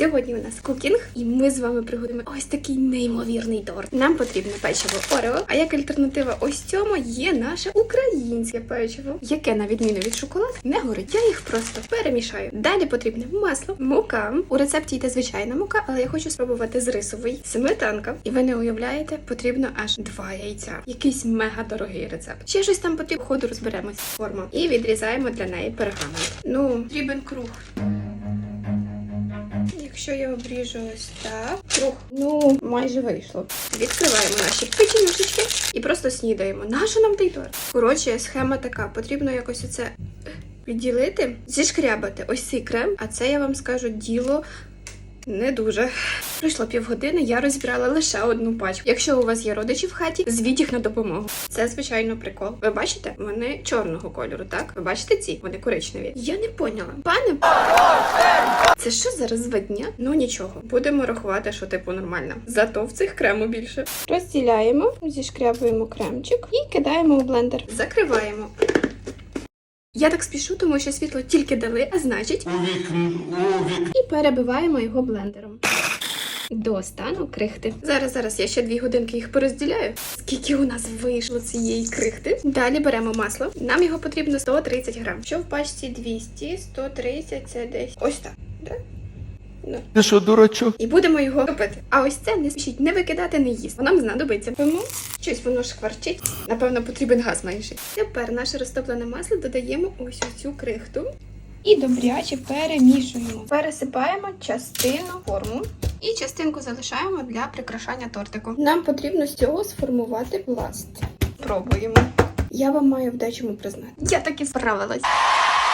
Сьогодні у нас кукінг, і ми з вами приготуємо ось такий неймовірний торт. Нам потрібне печиво Орео, а як альтернатива ось цьому є наше українське печиво, яке на відміну від шоколаду не горить. Я їх просто перемішаю. Далі потрібне масло, мука. У рецепті йде звичайна мука, але я хочу спробувати з рисовий, сметанка. І ви не уявляєте, потрібно аж два яйця. Якийсь мега дорогий рецепт. Ще щось там потрібно. Ходу розберемось. Форму. І відрізаємо для неї пергамент. Ну, потрібен круг. Якщо я обріжу ось так, круг, ну майже вийшло. Відкриваємо наші печенюшечки і просто снідаємо. Нащо нам той торт? Коротше, схема така: потрібно якось оце відділити, зішкрябати ось цей крем, а це я вам скажу діло. Не дуже. Пройшло півгодини, я розібрала лише одну пачку. Якщо у вас є родичі в хаті, звіть їх на допомогу. Це звичайно прикол. Ви бачите? Вони чорного кольору, так? Ви бачите ці? Вони коричневі. Я не поняла. Пане, це що за розведня? Ну нічого, будемо рахувати, що типу нормально. Зато в цих крему більше. Розділяємо, зішкрябуємо кремчик і кидаємо у блендер. Закриваємо. Я так спішу, тому що світло тільки дали, а значить, і перебиваємо його блендером. До стану крихти. Зараз, зараз я ще дві годинки їх порозділяю. Скільки у нас вийшло цієї крихти? Далі беремо масло. Нам його потрібно 130 грам. Що в пачці 200, 130 це десь ось так. Да? Ну. Ти що, дурачок? І будемо його робити. А ось це не спішіть не викидати, не їсти. Нам знадобиться. Тому щось воно шкварчить. Напевно, потрібен газ менший. Тепер наше розтоплене масло додаємо ось у цю крихту. І добряче перемішуємо. Пересипаємо частину форму і частинку залишаємо для прикрашання тортику. Нам потрібно з цього сформувати пласт. Пробуємо. Я вам маю в дечому признати. Я таки справилась.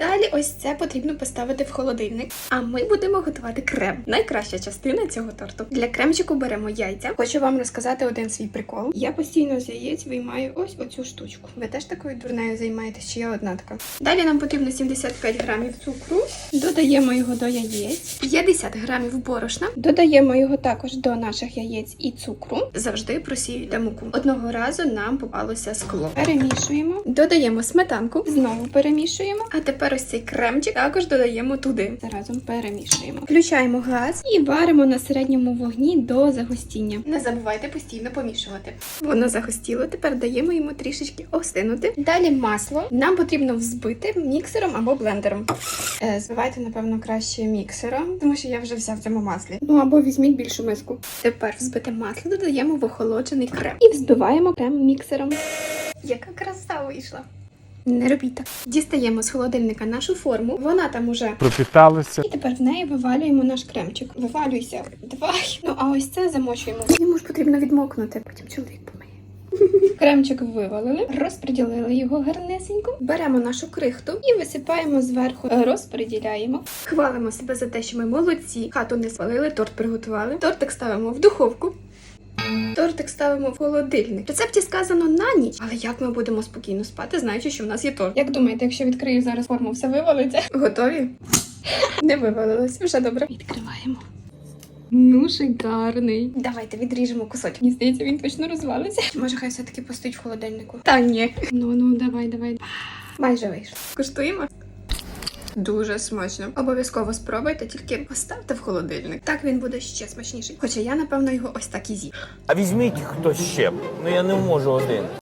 Далі ось це потрібно поставити в холодильник. А ми будемо готувати крем. Найкраща частина цього торту. Для кремчику беремо яйця. Хочу вам розказати один свій прикол. Я постійно з яєць виймаю ось оцю штучку. Ви теж такою дурнею займаєтесь, чи я одна така. Далі нам потрібно 75 грамів цукру. Додаємо його до яєць. 50 грамів борошна. Додаємо його також до наших яєць і цукру. Завжди просіюйте муку. Одного разу нам попалося скло. Перемішуємо. Додаємо сметанку. Знову перемішуємо. А тепер ось цей кремчик також додаємо туди. Разом перемішуємо. Включаємо газ і варимо на середньому вогні до загустіння. Не забувайте постійно помішувати. Воно загустіло. Тепер даємо йому трішечки остинути. Далі масло. Нам потрібно взбити міксером або блендером. Е, збивайте, напевно, краще міксером, тому що я вже вся в цьому маслі. Ну або візьміть більшу миску. Тепер взбите масло додаємо в охолоджений крем і взбиваємо крем міксером. Яка краса вийшла! Не робіть так. Дістаємо з холодильника нашу форму. Вона там уже. пропиталися. І тепер в неї вивалюємо наш кремчик. Вивалюйся. Давай. Ну а ось це замочуємо. Йому ж потрібно відмокнути. Потім чоловік помиє. Кремчик вивалили, розподілили його гарнесенько. Беремо нашу крихту і висипаємо зверху, розподіляємо. Хвалимо себе за те, що ми молодці. Хату не спалили, торт приготували. Тортик ставимо в духовку. Тортик ставимо в холодильник. В рецепті сказано на ніч, але як ми будемо спокійно спати, знаючи, що в нас є торт. Як думаєте, якщо відкрию зараз форму, все вивалиться? Готові? Не вивалилось. Вже добре. Відкриваємо. Ну, шикарний. Давайте відріжемо кусочок. Мені здається, він точно розвалиться. Може хай все-таки постоїть в холодильнику? Та ні. Ну ну давай, давай. Майже вийшло. Куштуємо. Дуже смачно. Обов'язково спробуйте, тільки поставте в холодильник. Так він буде ще смачніший. Хоча я, напевно, його ось так і з'їм. А візьміть хто ще. Ну я не можу один.